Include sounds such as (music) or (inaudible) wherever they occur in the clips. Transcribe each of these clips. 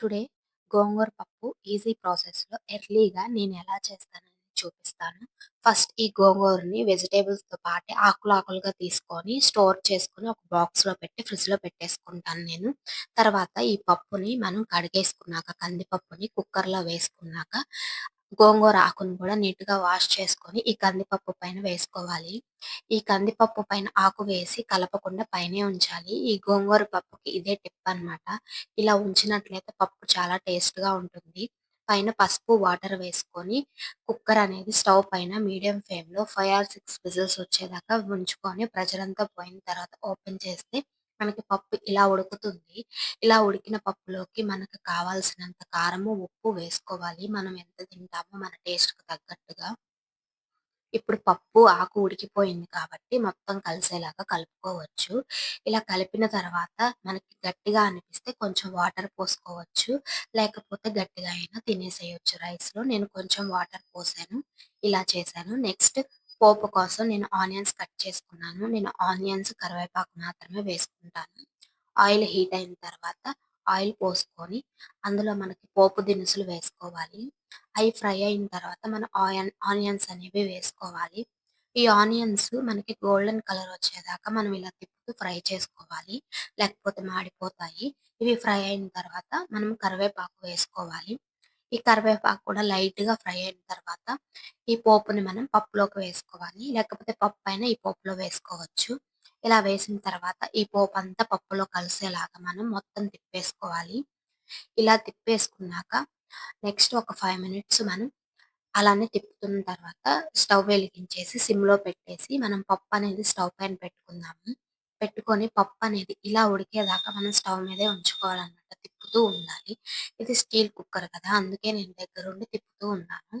Today గోంగూర పప్పు easy ప్రాసెస్‌లో ఎర్లీగా నేను ఎలా చేస్తానని చూపిస్తాను. ఫస్ట్ ఈ గోంగూరని వెజిటేబుల్స్తో పాటు ఆకులు ఆకులుగా తీసుకొని స్టోర్ చేసుకొని ఒక బాక్స్‌లో పెట్టి ఫ్రిడ్జ్‌లో పెట్టేసుకుంటాను నేను. తర్వాత ఈ పప్పుని మనం కడిగేసుకున్నాక కందిపప్పుని కుక్కర్‌లో వేసుకున్నాక గోంగూర ఆకుని కూడా నీట్గా వాష్ చేసుకొని ఈ కందిపప్పు పైన వేసుకోవాలి. ఈ కందిపప్పు పైన ఆకు వేసి కలపకుండా పైనే ఉంచాలి. ఈ గోంగూర పప్పుకి ఇదే టిప్ అన్నమాట. ఇలా ఉంచినట్లయితే పప్పు చాలా టేస్ట్గా ఉంటుంది. పైన పసుపు, వాటర్ వేసుకొని కుక్కర్ అనేది స్టవ్ పైన మీడియం ఫ్లేమ్‌లో 5 ఆర్ సిక్స్ విజిల్స్ వచ్చేదాకా ఉంచుకొని ప్రెజర్ అంతా పోయిన తర్వాత ఓపెన్ చేస్తే మనకి పప్పు ఇలా ఉడుకుతుంది. ఇలా ఉడికిన పప్పులోకి మనకు కావాల్సినంత కారము, ఉప్పు వేసుకోవాలి. మనం ఎంత తింటామో మన టేస్ట్‌కి తగ్గట్టుగా. ఇప్పుడు పప్పు, ఆకు ఉడికిపోయింది కాబట్టి మొత్తం కలిసేలాగా కలుపుకోవచ్చు. ఇలా కలిపిన తర్వాత మనకి గట్టిగా అనిపిస్తే కొంచెం వాటర్ పోసుకోవచ్చు. లేకపోతే గట్టిగా అయినా తినేసేయొచ్చు రైస్‌లో. నేను కొంచెం వాటర్ పోసాను. ఇలా చేశాను. నెక్స్ట్ పోపు కోసం నేను ఆనియన్స్ కట్ చేసుకున్నాను. నేను ఆనియన్స్, కరివేపాకు మాత్రమే వేసుకుంటాను. ఆయిల్ హీట్ అయిన తర్వాత ఆయిల్ పోసుకొని అందులో మనకి పోపు దినుసులు వేసుకోవాలి. అవి ఫ్రై అయిన తర్వాత మనం ఆయన్ ఆనియన్స్ అనేవి వేసుకోవాలి. ఈ ఆనియన్స్ మనకి గోల్డెన్ కలర్ వచ్చేదాకా మనం ఇలా తిప్పుతూ ఫ్రై చేసుకోవాలి. లేకపోతే మాడిపోతాయి. ఇవి ఫ్రై అయిన తర్వాత మనం కరివేపాకు వేసుకోవాలి. ఈ కరివేపాకు కూడా లైట్‌గా ఫ్రై అయిన తర్వాత ఈ పోపుని మనం పప్పులోకి వేసుకోవాలి. లేకపోతే పప్పు పైన ఈ పోపులో వేసుకోవచ్చు. ఇలా వేసిన తర్వాత ఈ పోపు అంతా పప్పులో కలిసేలాగా మనం మొత్తం తిప్పేసుకోవాలి. ఇలా తిప్పేసుకున్నాక నెక్స్ట్ ఒక ఫైవ్ మినిట్స్ మనం అలానే తిప్పుతున్న తర్వాత స్టవ్ వెలిగించేసి సిమ్‌లో పెట్టేసి మనం పప్పు అనేది స్టవ్ పైన పెట్టుకుందాము. పెట్టుకొని పప్పు అనేది ఇలా ఉడికేదాకా మనం స్టవ్ మీదే ఉంచుకోవాలన్నమాట. తిప్పుతూ ఉండాలి. ఇది స్టీల్ కుక్కర్ కదా! అందుకే నేను దగ్గరుండి తిప్పుతూ ఉన్నాను.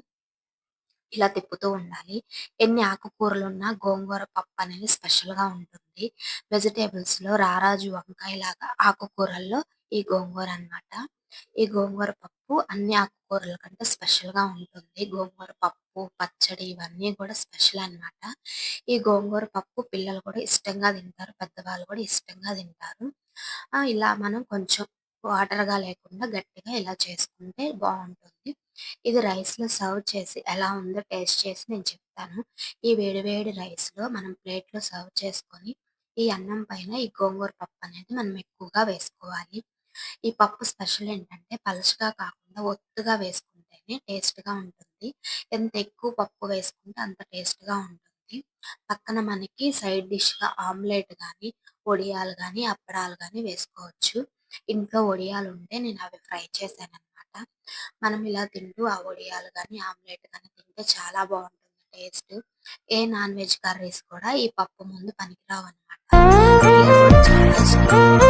ఇలా తిప్పుతూ ఉండాలి. ఎన్ని ఆకుకూరలు ఉన్నా గోంగూర పప్పు అనేది స్పెషల్‌గా ఉంటుంది. వెజిటేబుల్స్లో రారాజు వంకాయలాగా ఆకుకూరల్లో ఈ గోంగూర అన్నమాట. ఈ గోంగూర పప్పు అన్ని ఆకుకూరల కంటే స్పెషల్‌గా ఉంటుంది. గోంగూర పప్పు, పచ్చడి ఇవన్నీ కూడా స్పెషల్ అన్నమాట. ఈ గోంగూర పప్పు పిల్లలు కూడా ఇష్టంగా తింటారు. పెద్దవాళ్ళు కూడా ఇష్టంగా తింటారు. ఇలా మనం కొంచెం వాటర్‌గా లేకుండా గట్టిగా ఇలా చేసుకుంటే బాగుంటుంది ఇది రైస్‌లో సర్వ్ చేసి ఎలా ఉందో టేస్ట్ చేసి నేను చెప్తాను. ఈ వేడి వేడి రైస్‌లో మనం ప్లేట్‌లో సర్వ్ చేసుకొని ఈ అన్నం పైన ఈ గోంగూర పప్పు అనేది మనం ఎక్కువగా వేసుకోవాలి. ఈ పప్పు స్పెషల్ ఏంటంటే పలచగా కాకుండా ఒత్తుగా వేసుకుంటేనే టేస్ట్‌గా ఉంటుంది. ఎంత ఎక్కువ పప్పు వేసుకుంటే అంత టేస్ట్‌గా ఉంటుంది. పక్కన మనకి సైడ్ డిష్‌గా ఆమ్లెట్ గాని, వడియాలు గాని, అప్పడాలు గాని వేసుకోవచ్చు. ఇంట్లో వడియాలు ఉంటే నేను అవి ఫ్రై చేశానన్నమాట. మనం ఇలా తింటూ ఆ వడియాలు గాని, ఆమ్లెట్ గాని తింటే చాలా బావుంటుంది టేస్ట్. ఏ నాన్ వెజ్ కర్రీస్ కూడా ఈ పప్పు ముందు (laughs) చాలా ఇష్టంగా